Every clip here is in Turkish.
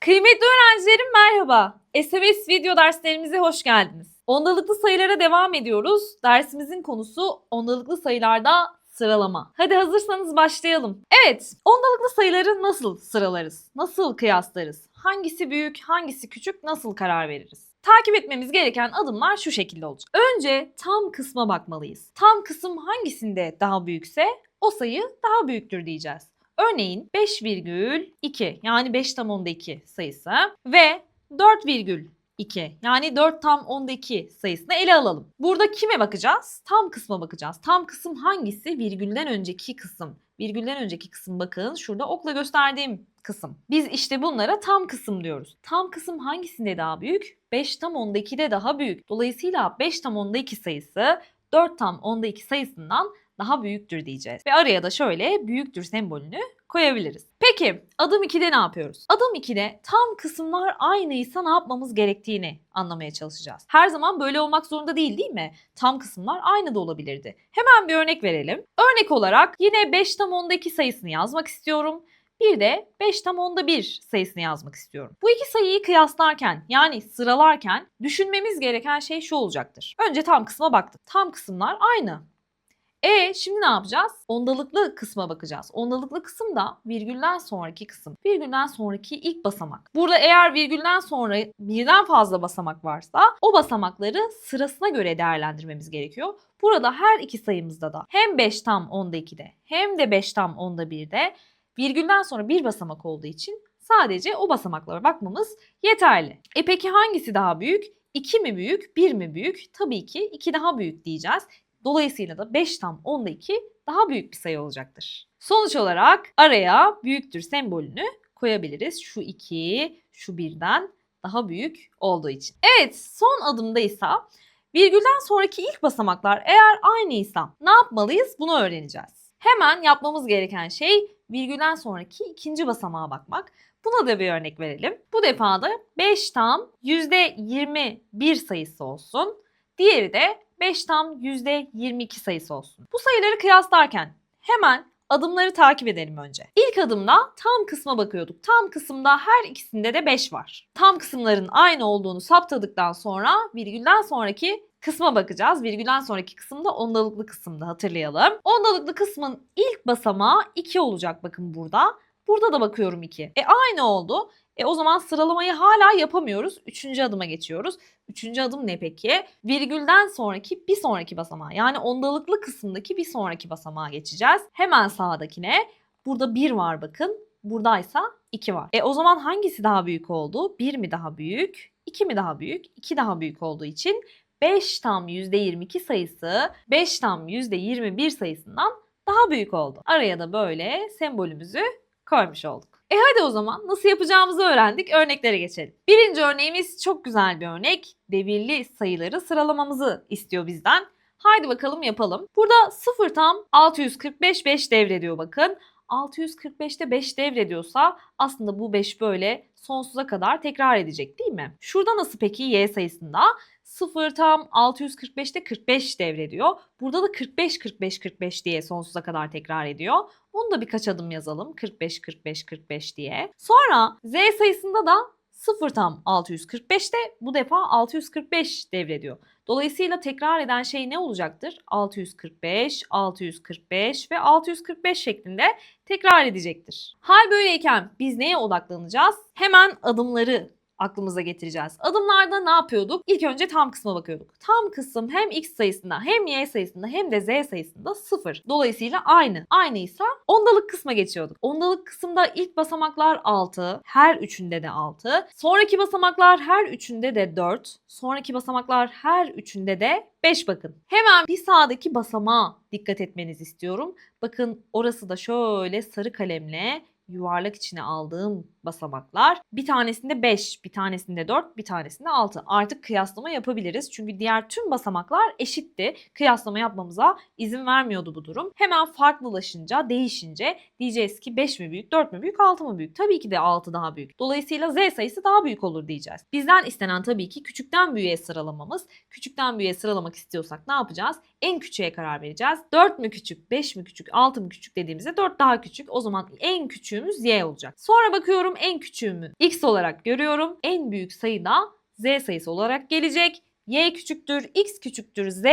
Kıymetli öğrencilerim merhaba. SMS video derslerimize hoş geldiniz. Ondalıklı sayılara devam ediyoruz. Dersimizin konusu ondalıklı sayılarda sıralama. Hadi hazırsanız başlayalım. Evet, ondalıklı sayıları nasıl sıralarız? Nasıl kıyaslarız? Hangisi büyük, hangisi küçük, nasıl karar veririz? Takip etmemiz gereken adımlar şu şekilde olacak. Önce tam kısma bakmalıyız. Tam kısım hangisinde daha büyükse o sayı daha büyüktür diyeceğiz. Örneğin 5,2 yani 5 tam onda 2 sayısı ve 4,2 yani 4 tam onda 2 sayısını ele alalım. Burada kime bakacağız? Tam kısma bakacağız. Tam kısım hangisi? Virgülden önceki kısım. Virgülden önceki kısım bakın şurada okla gösterdiğim kısım. Biz işte bunlara tam kısım diyoruz. Tam kısım hangisinde daha büyük? 5 tam onda 2'de daha büyük. Dolayısıyla 5 tam onda 2 sayısı 4 tam onda 2 sayısından daha büyüktür diyeceğiz. Ve araya da şöyle büyüktür sembolünü koyabiliriz. Peki adım 2'de ne yapıyoruz? Adım 2'de tam kısımlar aynıysa ne yapmamız gerektiğini anlamaya çalışacağız. Her zaman böyle olmak zorunda değil değil mi? Tam kısımlar aynı da olabilirdi. Hemen bir örnek verelim. Örnek olarak yine 5 tam onda 2 sayısını yazmak istiyorum. Bir de 5 tam onda 1 sayısını yazmak istiyorum. Bu iki sayıyı kıyaslarken yani sıralarken düşünmemiz gereken şey şu olacaktır. Önce tam kısma baktık. Tam kısımlar aynı. E şimdi ne yapacağız? Ondalıklı kısma bakacağız. Ondalıklı kısım da virgülden sonraki kısım. Virgülden sonraki ilk basamak. Burada eğer virgülden sonra birden fazla basamak varsa o basamakları sırasına göre değerlendirmemiz gerekiyor. Burada her iki sayımızda da hem 5 tam onda 2'de hem de 5 tam onda 1'de virgülden sonra bir basamak olduğu için sadece o basamaklara bakmamız yeterli. E peki hangisi daha büyük? 2 mi büyük, 1 mi büyük? Tabii ki 2 daha büyük diyeceğiz. Dolayısıyla da 5 tam onda 2 daha büyük bir sayı olacaktır. Sonuç olarak araya büyüktür sembolünü koyabiliriz. Şu 2, şu 1'den daha büyük olduğu için. Evet son adımda ise virgülden sonraki ilk basamaklar eğer aynıysa ne yapmalıyız bunu öğreneceğiz. Hemen yapmamız gereken şey virgülden sonraki ikinci basamağa bakmak. Buna da bir örnek verelim. Bu defa da 5 tam %21 sayısı olsun. Diğeri de 5 tam %22 sayısı olsun. Bu sayıları kıyaslarken hemen adımları takip edelim önce. İlk adımda tam kısma bakıyorduk. Tam kısımda her ikisinde de 5 var. Tam kısımların aynı olduğunu saptadıktan sonra virgülden sonraki kısma bakacağız. Virgülden sonraki kısımda ondalıklı kısımda hatırlayalım. Ondalıklı kısmın ilk basamağı 2 olacak bakın burada. Burada da bakıyorum 2. E aynı oldu. E o zaman sıralamayı hala yapamıyoruz. Üçüncü adıma geçiyoruz. Üçüncü adım ne peki? Virgülden sonraki bir sonraki basamağa yani ondalıklı kısımdaki bir sonraki basamağa geçeceğiz. Hemen sağdakine. Burada 1 var bakın. Buradaysa 2 var. E o zaman hangisi daha büyük oldu? 1 mi daha büyük? 2 mi daha büyük? 2 daha büyük olduğu için 5 tam %22 sayısı 5 tam %21 sayısından daha büyük oldu. Araya da böyle sembolümüzü koymuş olduk. E hadi o zaman nasıl yapacağımızı öğrendik. Örneklere geçelim. Birinci örneğimiz çok güzel bir örnek. Devirli sayıları sıralamamızı istiyor bizden. Haydi bakalım yapalım. Burada 0 tam 645 5 devrediyor bakın. 645'te 5 devrediyorsa aslında bu 5 böyle sonsuza kadar tekrar edecek değil mi? Şurada nasıl peki y sayısında? 0 tam 645'te 45 devrediyor. Burada da 45 45 45 diye sonsuza kadar tekrar ediyor. Onu da birkaç adım yazalım. 45 45 45 diye. Sonra z sayısında da 0 tam 645'te bu defa 645 devrediyor. Dolayısıyla tekrar eden şey ne olacaktır? 645, 645 ve 645 şeklinde tekrar edecektir. Hal böyleyken biz neye odaklanacağız? Hemen adımları aklımıza getireceğiz. Adımlarda ne yapıyorduk? İlk önce tam kısma bakıyorduk. Tam kısım hem x sayısında hem y sayısında hem de z sayısında sıfır. Dolayısıyla aynı. Aynıysa ondalık kısma geçiyorduk. Ondalık kısımda ilk basamaklar 6, her üçünde de 6. Sonraki basamaklar her üçünde de 4. Sonraki basamaklar her üçünde de 5 bakın. Hemen bir sağdaki basamağa dikkat etmenizi istiyorum. Bakın orası da şöyle sarı kalemle yuvarlak içine aldığım basamaklar bir tanesinde 5, bir tanesinde 4, bir tanesinde 6. Artık kıyaslama yapabiliriz. Çünkü diğer tüm basamaklar eşitti. Kıyaslama yapmamıza izin vermiyordu bu durum. Hemen farklılaşınca, değişince diyeceğiz ki 5 mi büyük, 4 mü büyük, 6 mı büyük? Tabii ki de 6 daha büyük. Dolayısıyla z sayısı daha büyük olur diyeceğiz. Bizden istenen tabii ki küçükten büyüğe sıralamamız. Küçükten büyüğe sıralamak istiyorsak ne yapacağız? En küçüğe karar vereceğiz. 4 mü küçük, 5 mi küçük, 6 mı küçük dediğimizde 4 daha küçük. O zaman en küçüğümüz y olacak. Sonra bakıyorum en küçüğümü x olarak görüyorum. En büyük sayı da z sayısı olarak gelecek. y küçüktür, x küçüktür, z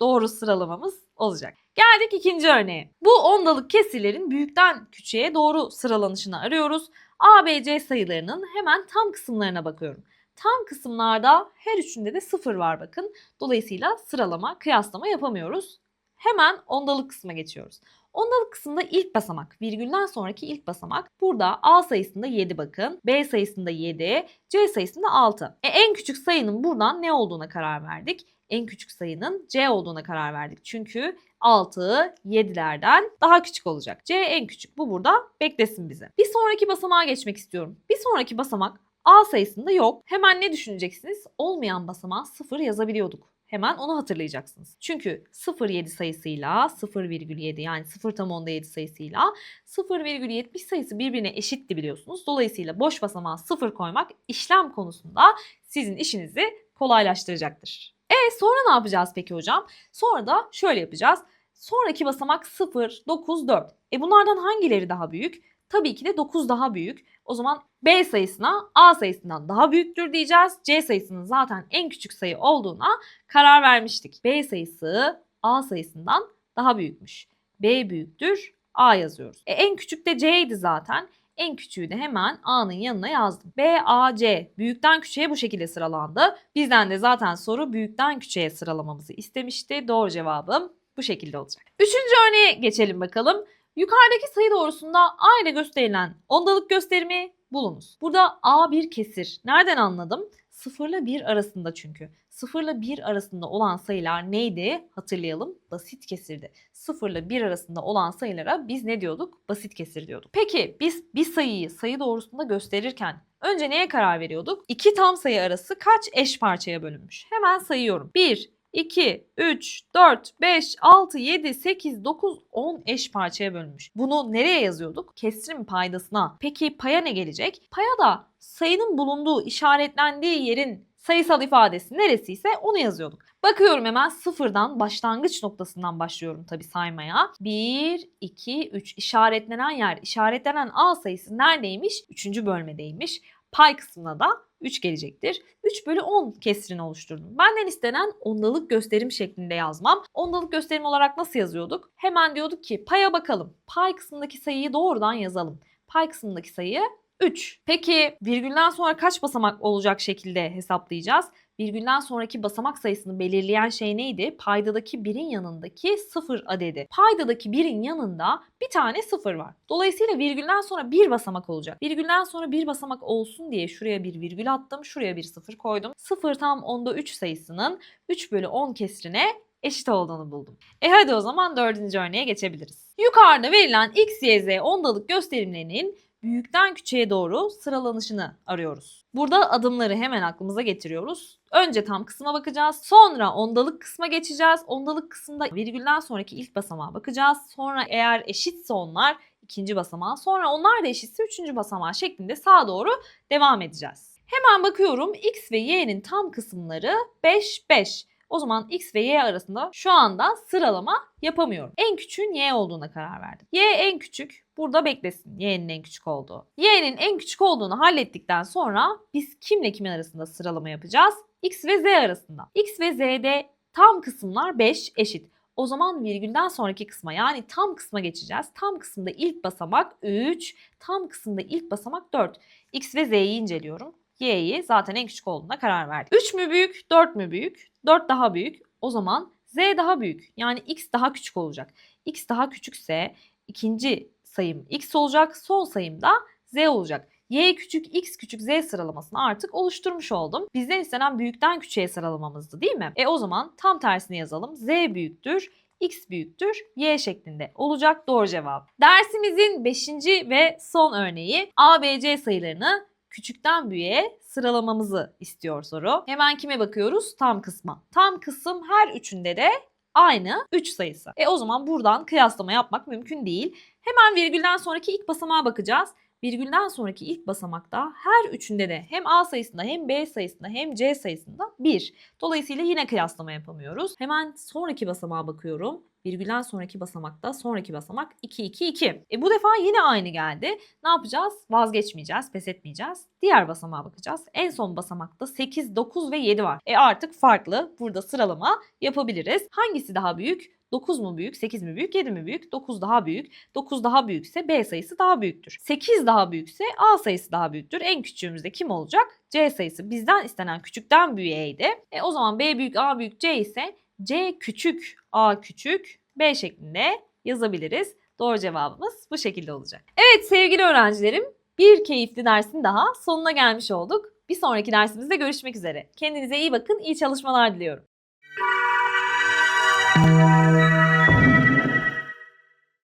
doğru sıralamamız olacak. Geldik ikinci örneğe. Bu ondalık kesirlerin büyükten küçüğe doğru sıralanışını arıyoruz. A, B, C sayılarının hemen tam kısımlarına bakıyorum. Tam kısımlarda her üçünde de sıfır var bakın. Dolayısıyla sıralama, kıyaslama yapamıyoruz. Hemen ondalık kısma geçiyoruz. Ondalık kısımda ilk basamak, virgülden sonraki ilk basamak. Burada A sayısında 7 bakın, B sayısında 7, C sayısında 6. E, en küçük sayının buradan ne olduğuna karar verdik. En küçük sayının C olduğuna karar verdik. Çünkü 6 7'lerden daha küçük olacak. C en küçük. Bu burada beklesin bize. Bir sonraki basamağa geçmek istiyorum. Bir sonraki basamak A sayısında yok. Hemen ne düşüneceksiniz? Olmayan basamağa 0 yazabiliyorduk. Hemen onu hatırlayacaksınız. Çünkü 0,7 sayısıyla 0,7 yani 0 tam onda 7 sayısıyla 0,70 sayısı birbirine eşitti biliyorsunuz. Dolayısıyla boş basamağa 0 koymak işlem konusunda sizin işinizi kolaylaştıracaktır. E sonra ne yapacağız peki hocam? Sonra da şöyle yapacağız. Sonraki basamak 0, 9, 4. E bunlardan hangileri daha büyük? Tabii ki de 9 daha büyük. O zaman B sayısına A sayısından daha büyüktür diyeceğiz. C sayısının zaten en küçük sayı olduğuna karar vermiştik. B sayısı A sayısından daha büyükmüş. B büyüktür A yazıyoruz. E, en küçük de C'ydi zaten. En küçüğü de hemen A'nın yanına yazdım. B, A, C büyükten küçüğe bu şekilde sıralandı. Bizden de zaten soru büyükten küçüğe sıralamamızı istemişti. Doğru cevabım bu şekilde olacak. Üçüncü örneğe geçelim bakalım. Yukarıdaki sayı doğrusunda A ile gösterilen ondalık gösterimi bulunuz. Burada A bir kesir. Nereden anladım? 0 ile 1 arasında çünkü. 0 ile 1 arasında olan sayılar neydi? Hatırlayalım. Basit kesirdi. 0 ile 1 arasında olan sayılara biz ne diyorduk? Basit kesir diyorduk. Peki biz bir sayıyı sayı doğrusunda gösterirken önce neye karar veriyorduk? İki tam sayı arası kaç eş parçaya bölünmüş? Hemen sayıyorum. 1, 2, 3, 4, 5, 6, 7, 8, 9, 10 eş parçaya bölünmüş. Bunu nereye yazıyorduk? Kesrin paydasına. Peki paya ne gelecek? Paya da sayının bulunduğu, işaretlendiği yerin sayısal ifadesi neresiyse onu yazıyorduk. Bakıyorum hemen sıfırdan başlangıç noktasından başlıyorum tabii saymaya. 1, 2, 3 işaretlenen yer, işaretlenen A sayısı neredeymiş? Üçüncü bölmedeymiş. Pay kısmına da 3 gelecektir. 3 bölü 10 kesrini oluşturdum. Benden istenen ondalık gösterim şeklinde yazmam. Ondalık gösterim olarak nasıl yazıyorduk? Hemen diyorduk ki paya bakalım. Pay kısmındaki sayıyı doğrudan yazalım. Pay kısmındaki sayı 3. Peki virgülden sonra kaç basamak olacak şekilde hesaplayacağız? Virgülden sonraki basamak sayısını belirleyen şey neydi? Paydadaki birin yanındaki sıfır adedi. Paydadaki birin yanında bir tane sıfır var. Dolayısıyla virgülden sonra bir basamak olacak. Virgülden sonra bir basamak olsun diye şuraya bir virgül attım. Şuraya bir sıfır koydum. Sıfır tam onda 3 sayısının 3 bölü 10 kesrine eşit olduğunu buldum. E hadi o zaman dördüncü örneğe geçebiliriz. Yukarıda verilen x, y, z ondalık gösterimlerinin büyükten küçüğe doğru sıralanışını arıyoruz. Burada adımları hemen aklımıza getiriyoruz. Önce tam kısma bakacağız. Sonra ondalık kısma geçeceğiz. Ondalık kısımda virgülden sonraki ilk basamağa bakacağız. Sonra eğer eşitse onlar ikinci basamağa. Sonra onlar da eşitse üçüncü basamağa şeklinde sağa doğru devam edeceğiz. Hemen bakıyorum x ve y'nin tam kısımları 5, 5. O zaman x ve y arasında şu anda sıralama yapamıyorum. En küçüğün y olduğuna karar verdim. Y en küçük. Burada beklesin y'nin en küçük olduğu. Y'nin en küçük olduğunu hallettikten sonra biz kimle kimin arasında sıralama yapacağız? X ve Z arasında. X ve Z'de tam kısımlar 5 eşit. O zaman virgülden sonraki kısma yani tam kısma geçeceğiz. Tam kısımda ilk basamak 3, tam kısımda ilk basamak 4. X ve Z'yi inceliyorum. Y'yi zaten en küçük olduğuna karar verdik. 3 mü büyük, 4 mü büyük? 4 daha büyük. O zaman Z daha büyük. Yani X daha küçük olacak. X daha küçükse ikinci sayım X olacak. Son sayım da Z olacak. Y küçük, X küçük, Z sıralamasını artık oluşturmuş oldum. Bizden istenen büyükten küçüğe sıralamamızdı değil mi? E o zaman tam tersini yazalım. Z büyüktür, x büyüktür y şeklinde olacak doğru cevap. Dersimizin 5. ve son örneği A, B, C sayılarını küçükten büyüğe sıralamamızı istiyor soru. Hemen kime bakıyoruz? Tam kısma. Tam kısım her üçünde de aynı 3 sayısı. E o zaman buradan kıyaslama yapmak mümkün değil. Hemen virgülden sonraki ilk basamağa bakacağız. Virgülden sonraki ilk basamakta her üçünde de hem A sayısında hem B sayısında hem C sayısında 1. Dolayısıyla yine kıyaslama yapamıyoruz. Hemen sonraki basamağa bakıyorum. Virgülden sonraki basamakta sonraki basamak 2 2 2. E bu defa yine aynı geldi. Ne yapacağız? Vazgeçmeyeceğiz, pes etmeyeceğiz. Diğer basamağa bakacağız. En son basamakta 8, 9 ve 7 var. E artık farklı. Burada sıralama yapabiliriz. Hangisi daha büyük? 9 mu büyük, 8 mi büyük, 7 mi büyük? 9 daha büyük. 9 daha büyükse B sayısı daha büyüktür. 8 daha büyükse A sayısı daha büyüktür. En küçüğümüzde kim olacak? C sayısı bizden istenen küçükten büyüğeydi. E o zaman B büyük, A büyük, C ise C küçük, A küçük, B şeklinde yazabiliriz. Doğru cevabımız bu şekilde olacak. Evet sevgili öğrencilerim, bir keyifli dersin daha sonuna gelmiş olduk. Bir sonraki dersimizde görüşmek üzere. Kendinize iyi bakın, iyi çalışmalar diliyorum.